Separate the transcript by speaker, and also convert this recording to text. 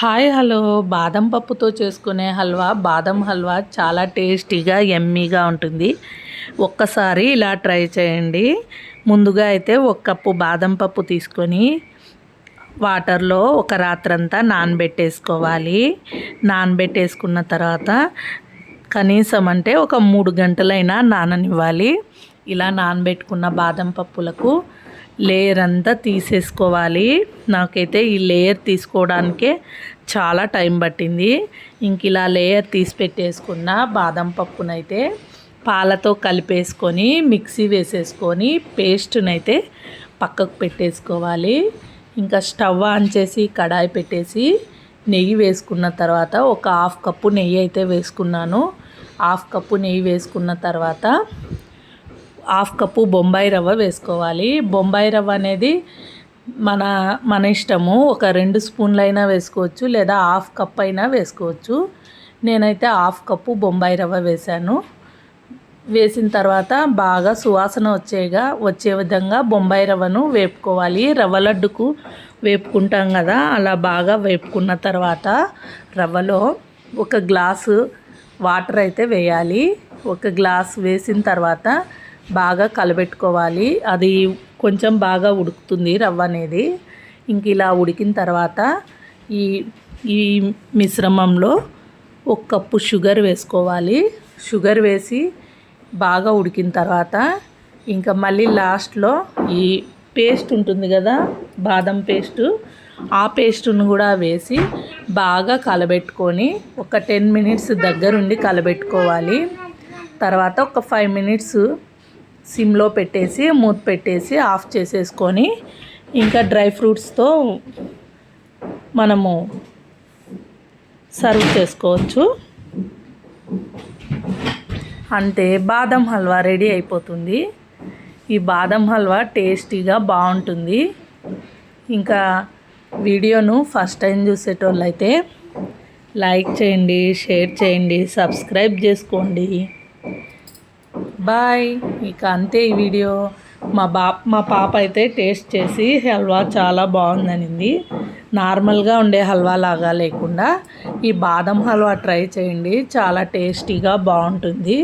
Speaker 1: Hi hello. బాదం పప్పుతో చేసుకునే హల్వా బాదం హల్వా చాలా టేస్టీగా ఎమ్మీగా ఉంటుంది. ఒక్కసారి ఇలా ట్రై చేయండి. ముందుగా అయితే ఒక కప్పు బాదం పప్పు తీసుకొని వాటర్లో ఒక రాత్రంతా నానబెట్టేసుకోవాలి. నానబెట్టేసుకున్న తర్వాత కనీసం అంటే ఒక మూడు గంటలైనా నాననివ్వాలి. ఇలా నానబెట్టుకున్న బాదం పప్పులకు లేయర్ అంతా తీసేసుకోవాలి. నాకైతే ఈ లేయర్ తీసుకోవడానికే చాలా టైం పట్టింది. ఇంక ఇలా లేయర్ తీసి పెట్టేసుకున్న బాదం పప్పునైతే పాలతో కలిపేసుకొని మిక్సీ వేసేసుకొని పేస్ట్నైతే పక్కకు పెట్టేసుకోవాలి. ఇంకా స్టవ్ ఆన్ చేసి కడాయి పెట్టేసి నెయ్యి వేసుకున్న తర్వాత ఒక హాఫ్ కప్పు నెయ్యి అయితే వేసుకున్నాను. హాఫ్ కప్పు నెయ్యి వేసుకున్న తర్వాత హాఫ్ కప్పు బొంబాయి రవ్వ వేసుకోవాలి. బొంబాయి రవ్వ అనేది మన మన ఇష్టము. ఒక రెండు స్పూన్లు అయినా వేసుకోవచ్చు లేదా హాఫ్ కప్ అయినా వేసుకోవచ్చు. నేనైతే హాఫ్ కప్పు బొంబాయి రవ్వ వేశాను. వేసిన తర్వాత బాగా సువాసన వచ్చేగా వచ్చే విధంగా బొంబాయి రవ్వను వేపుకోవాలి. రవ్వ లడ్డుకు వేపుకుంటాం కదా అలా బాగా వేపుకున్న తర్వాత రవ్వలో ఒక గ్లాసు వాటర్ అయితే వేయాలి. ఒక గ్లాస్ వేసిన తర్వాత బాగా కలబెట్టుకోవాలి. అది కొంచెం బాగా ఉడుకుతుంది రవ్వ అనేది. ఇంక ఇలా ఉడికిన తర్వాత ఈ ఈ మిశ్రమంలో ఒక కప్పు షుగర్ వేసుకోవాలి. షుగర్ వేసి బాగా ఉడికిన తర్వాత ఇంకా మళ్ళీ లాస్ట్లో ఈ పేస్ట్ ఉంటుంది కదా బాదం పేస్టు ఆ పేస్టును కూడా వేసి బాగా కలబెట్టుకొని ఒక టెన్ మినిట్స్ దగ్గరుండి కలబెట్టుకోవాలి. తర్వాత ఒక ఫైవ్ మినిట్స్ సిమ్లో పెట్టేసి మూత పెట్టేసి ఆఫ్ చేసేసుకొని ఇంకా డ్రై ఫ్రూట్స్తో మనము సర్వ్ చేసుకోవచ్చు. అంతే బాదం హల్వా రెడీ అయిపోతుంది. ఈ బాదం హల్వా టేస్టీగా బాగుంటుంది. ఇంకా వీడియోను ఫస్ట్ టైం చూసేటోళ్ళు అయితే లైక్ చేయండి షేర్ చేయండి సబ్స్క్రైబ్ చేసుకోండి. బాయ్. ఇక అంతే ఈ వీడియో. మా బా మా పాప అయితే టేస్ట్ చేసి హల్వా చాలా బాగుందనింది. నార్మల్గా ఉండే హల్వా లాగా లేకుండా ఈ బాదం హల్వా ట్రై చేయండి. చాలా టేస్టీగా బాగుంటుంది.